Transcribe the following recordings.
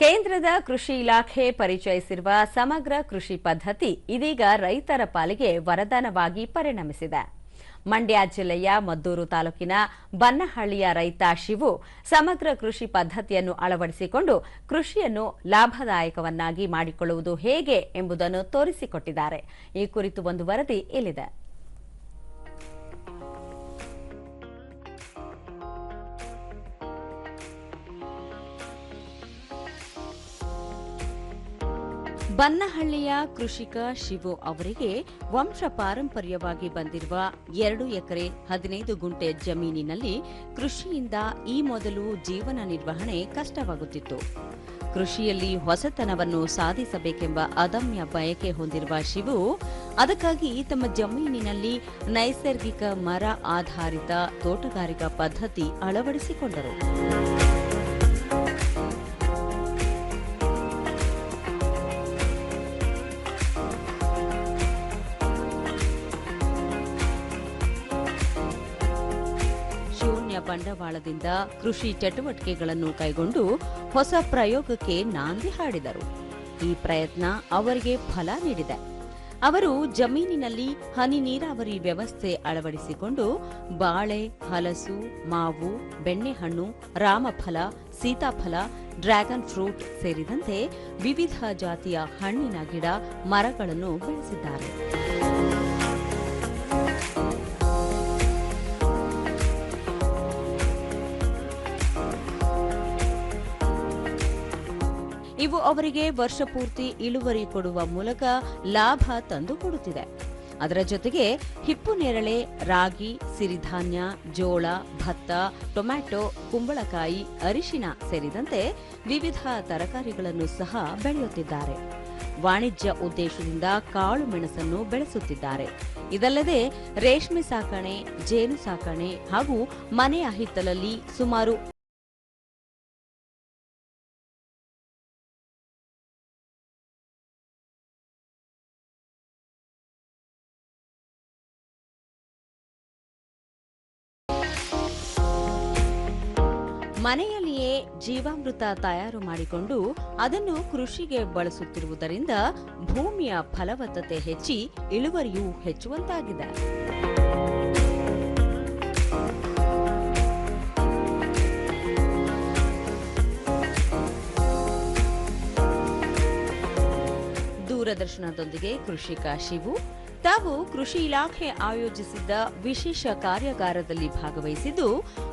ಕೇಂದ್ರದ ಕೃಷಿ ಇಲಾಖೆ ಪರಿಚಯಿಸಿರುವ ಸಮಗ್ರ ಕೃಷಿ ಪದ್ಧತಿ ಇದೀಗ ರೈತರ ಪಾಲಿಗೆ ವರದಾನವಾಗಿ ಪರಿಣಮಿಸಿದೆ. ಮಂಡ್ಯ ಜಿಲ್ಲೆಯ ಮದ್ದೂರು ತಾಲೂಕಿನ ಬನ್ನಹಳ್ಳಿಯ ರೈತ ಶಿವು ಸಮಗ್ರ ಕೃಷಿ ಪದ್ಧತಿಯನ್ನು ಅಳವಡಿಸಿಕೊಂಡು ಕೃಷಿಯನ್ನು ಲಾಭದಾಯಕವನ್ನಾಗಿ ಮಾಡಿಕೊಳ್ಳುವುದು ಹೇಗೆ ಎಂಬುದನ್ನು ತೋರಿಸಿಕೊಟ್ಟಿದ್ದಾರೆ. ಈ ಕುರಿತು ಒಂದು ವರದಿ ಇಲ್ಲಿದೆ. ಬನ್ನಹಳ್ಳಿಯ ಕೃಷಿಕ ಶಿವು ಅವರಿಗೆ ವಂಶ ಪಾರಂಪರ್ಯವಾಗಿ ಬಂದಿರುವ ಎರಡು ಎಕರೆ ಹದಿನೈದು ಗುಂಟೆ ಜಮೀನಿನಲ್ಲಿ ಕೃಷಿಯಿಂದ ಈ ಮೊದಲು ಜೀವನ ನಿರ್ವಹಣೆ ಕಷ್ಟವಾಗುತ್ತಿತ್ತು. ಕೃಷಿಯಲ್ಲಿ ಹೊಸತನವನ್ನು ಸಾಧಿಸಬೇಕೆಂಬ ಅದಮ್ಯ ಬಯಕೆ ಹೊಂದಿರುವ ಶಿವು, ಅದಕ್ಕಾಗಿ ತಮ್ಮ ಜಮೀನಿನಲ್ಲಿ ನೈಸರ್ಗಿಕ ಮರ ಆಧಾರಿತ ತೋಟಗಾರಿಕಾ ಪದ್ಧತಿ ಅಳವಡಿಸಿಕೊಂಡರು. ಬಂಡವಾಳದಿಂದ ಕೃಷಿ ಚಟುವಟಿಕೆಗಳನ್ನು ಕೈಗೊಂಡು ಹೊಸ ಪ್ರಯೋಗಕ್ಕೆ ನಾಂದಿ ಹಾಡಿದರು. ಈ ಪ್ರಯತ್ನ ಅವರಿಗೆ ಫಲ ನೀಡಿದೆ. ಅವರು ಜಮೀನಿನಲ್ಲಿ ಹನಿ ನೀರಾವರಿ ವ್ಯವಸ್ಥೆ ಅಳವಡಿಸಿಕೊಂಡು ಬಾಳೆ, ಹಲಸು, ಮಾವು, ಬೆಣ್ಣೆಹಣ್ಣು, ರಾಮಫಲ, ಸೀತಾಫಲ, ಡ್ರ್ಯಾಗನ್ ಫ್ರೂಟ್ ಸೇರಿದಂತೆ ವಿವಿಧ ಜಾತಿಯ ಹಣ್ಣಿನ ಗಿಡ, ಮರಗಳನ್ನು ಬೆಳೆಸಿದ್ದಾರೆ. ಅವರಿಗೆ ವರ್ಷಪೂರ್ತಿ ಇಳುವರಿ ಕೊಡುವ ಮೂಲಕ ಲಾಭ ತಂದು ಕೊಡುತ್ತಿದೆ. ಅದರ ಜೊತೆಗೆ ಹಿಪ್ಪು ನೇರಳೆ, ರಾಗಿ, ಸಿರಿಧಾನ್ಯ, ಜೋಳ, ಭತ್ತ, ಟೊಮ್ಯಾಟೊ, ಕುಂಬಳಕಾಯಿ, ಅರಿಶಿನ ಸೇರಿದಂತೆ ವಿವಿಧ ತರಕಾರಿಗಳನ್ನು ಸಹ ಬೆಳೆಯುತ್ತಿದ್ದಾರೆ. ವಾಣಿಜ್ಯ ಉದ್ದೇಶದಿಂದ ಕಾಳು ಮೆಣಸನ್ನು ಬೆಳೆಸುತ್ತಿದ್ದಾರೆ. ಇದಲ್ಲದೆ ರೇಷ್ಮೆ ಸಾಕಣೆ, ಜೇನು ಸಾಕಣೆ ಹಾಗೂ ಮನೆಯ ಹಿತ್ತಲಲ್ಲಿ ಸುಮಾರು ಮನೆಯಲ್ಲಿಯೇ ಜೀವಾಮೃತ ತಯಾರು ಮಾಡಿಕೊಂಡು ಅದನ್ನು ಕೃಷಿಗೆ ಬಳಸುತ್ತಿರುವುದರಿಂದ ಭೂಮಿಯ ಫಲವತ್ತತೆ ಹೆಚ್ಚಿ ಇಳುವರಿಯೂ ಹೆಚ್ಚುವಂತಾಗಿದೆ. ದೂರದರ್ಶನದೊಂದಿಗೆ ಕೃಷಿಕ ಶಿವು ತಾವು ಕೃಷಿ ಇಲಾಖೆ ಆಯೋಜಿಸಿದ್ದ ವಿಶೇಷ ಕಾರ್ಯಾಗಾರದಲ್ಲಿ ಭಾಗವಹಿಸಿದ್ದು,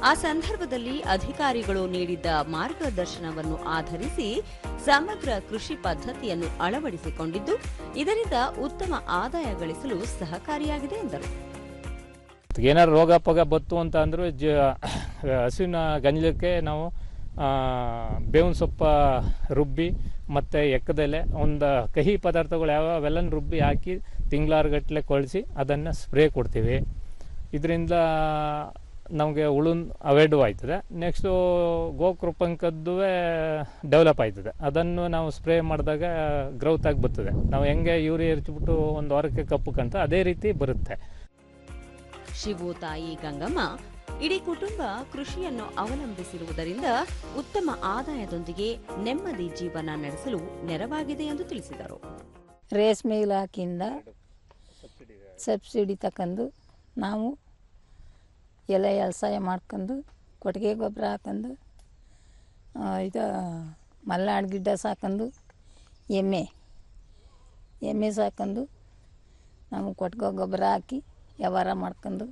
ಆ ಸಂದರ್ಭದಲ್ಲಿ ಅಧಿಕಾರಿಗಳು ನೀಡಿದ್ದ ಮಾರ್ಗದರ್ಶನವನ್ನು ಆಧರಿಸಿ ಸಮಗ್ರ ಕೃಷಿ ಪದ್ಧತಿಯನ್ನು ಅಳವಡಿಸಿಕೊಂಡಿದ್ದು, ಇದರಿಂದ ಉತ್ತಮ ಆದಾಯ ಗಳಿಸಲು ಸಹಕಾರಿಯಾಗಿದೆ ಎಂದರು. ಏನಾರು ರೋಗ ಪೋಗ ಬತ್ತು ಅಂತ ಅಂದರೂ, ಜ, ಹಸುವಿನ ಗಂಜಲಕ್ಕೆ ನಾವು ಬೇವಿನ ಸೊಪ್ಪ ರುಬ್ಬಿ ಮತ್ತು ಎಕ್ಕದೆಲೆ ಒಂದು ಕಹಿ ಪದಾರ್ಥಗಳು ಯಾವ ಅವೆಲ್ಲ ರುಬ್ಬಿ ಹಾಕಿ ತಿಂಗಳಾರುಗಟ್ಟಲೆ ಕೊಳಿಸಿ ಅದನ್ನು ಸ್ಪ್ರೇ ಕೊಡ್ತೀವಿ. ಇದರಿಂದ ನಮಗೆ ಉಳುನ್ ಅವೈಡು ಆಯ್ತದೆ. ನೆಕ್ಸ್ಟು ಗೋಕೃಪಂಕದ್ದು ಡೆವಲಪ್ ಆಯ್ತದೆ. ಅದನ್ನು ನಾವು ಸ್ಪ್ರೇ ಮಾಡಿದಾಗ ಗ್ರೌತ್ ಆಗಿ ಬರ್ತದೆ. ನಾವು ಹೆಂಗೆ ಯೂರಿಯ ಎರಚಿಬಿಟ್ಟು ಒಂದು ವಾರಕ್ಕೆ ಕಪ್ಪು ಕಂತ ಅದೇ ರೀತಿ ಬರುತ್ತೆ. ಶಿವು ತಾಯಿ ಗಂಗಮ್ಮ ಇಡೀ ಕುಟುಂಬ ಕೃಷಿಯನ್ನು ಅವಲಂಬಿಸಿರುವುದರಿಂದ ಉತ್ತಮ ಆದಾಯದೊಂದಿಗೆ ನೆಮ್ಮದಿ ಜೀವನ ನಡೆಸಲು ನೆರವಾಗಿದೆ ಎಂದು ತಿಳಿಸಿದರು. ರೇಷ್ಮೆ ಇಲಾಖೆಯಿಂದ ಸಬ್ಸಿಡಿ ತಗೊಂಡು ನಾವು ಎಲೆ ವ್ಯವಸಾಯ ಮಾಡ್ಕೊಂಡು ಕೊಟ್ಟಿಗೆ ಗೊಬ್ಬರ ಹಾಕೊಂಡು ಇದು ಮಲ್ನಾಡು ಗಿಡ್ಡ ಸಾಕೊಂಡು ಎಮ್ಮೆ ಎಮ್ಮೆ ಸಾಕೊಂಡು ನಾವು ಕೊಟ್ಟಿಗೆ ಗೊಬ್ಬರ ಹಾಕಿ ವ್ಯವಹಾರ ಮಾಡ್ಕೊಂಡು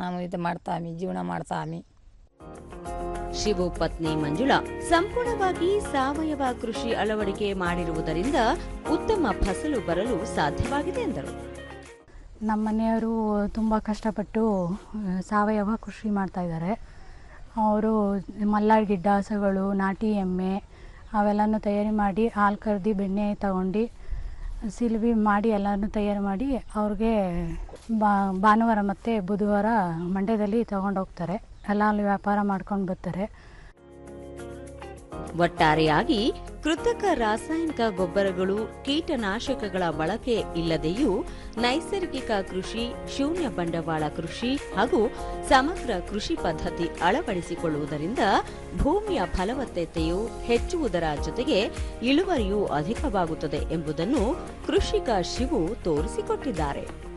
ನಾವು ಇದು ಮಾಡ್ತಾಮಿ, ಜೀವನ ಮಾಡ್ತಾಮಿ. ಶಿವು ಪತ್ನಿ ಮಂಜುಳಾ ಸಂಪೂರ್ಣವಾಗಿ ಸಾವಯವ ಕೃಷಿ ಅಳವಡಿಕೆ ಮಾಡಿರುವುದರಿಂದ ಉತ್ತಮ ಫಸಲು ಬರಲು ಸಾಧ್ಯವಾಗಿದೆ ಎಂದರು. ನಮ್ಮ ಮನೆಯವರು ತುಂಬ ಕಷ್ಟಪಟ್ಟು ಸಾವಯವ ಕೃಷಿ ಮಾಡ್ತಾ ಇದ್ದಾರೆ. ಅವರು ಮಲ್ಲಾರ್ ಗಿಡ್ಡಾಸಗಳು, ನಾಟಿ ಎಮ್ಮೆ ಅವೆಲ್ಲನೂ ತಯಾರಿ ಮಾಡಿ, ಹಾಲು ಕರೆದು, ಬೆಣ್ಣೆ ತಗೊಂಡು, ಸಿಲ್ವಿ ಮಾಡಿ ಎಲ್ಲನೂ ತಯಾರು ಮಾಡಿ ಅವ್ರಿಗೆ ಭಾನುವಾರ ಮತ್ತು ಬುಧವಾರ ಮಂಡ್ಯದಲ್ಲಿ ತಗೊಂಡೋಗ್ತಾರೆ. ಅಲ್ಲಿ ವ್ಯಾಪಾರ ಮಾಡ್ಕೊಂಡು ಬರ್ತಾರೆ. ಒಟ್ಟಾರೆಯಾಗಿ ಕೃತಕ ರಾಸಾಯನಿಕ ಗೊಬ್ಬರಗಳು ಕೀಟನಾಶಕಗಳ ಬಳಕೆ ಇಲ್ಲದೆಯೂ ನೈಸರ್ಗಿಕ ಕೃಷಿ, ಶೂನ್ಯ ಬಂಡವಾಳ ಕೃಷಿ ಹಾಗೂ ಸಮಗ್ರ ಕೃಷಿ ಪದ್ಧತಿ ಅಳವಡಿಸಿಕೊಳ್ಳುವುದರಿಂದ ಭೂಮಿಯ ಫಲವತ್ತತೆಯು ಹೆಚ್ಚುವುದರ ಜೊತೆಗೆ ಇಳುವರಿಯೂ ಅಧಿಕವಾಗುತ್ತದೆ ಎಂಬುದನ್ನು ಕೃಷಿಕ ಶಿವು ತೋರಿಸಿಕೊಟ್ಟಿದ್ದಾರೆ.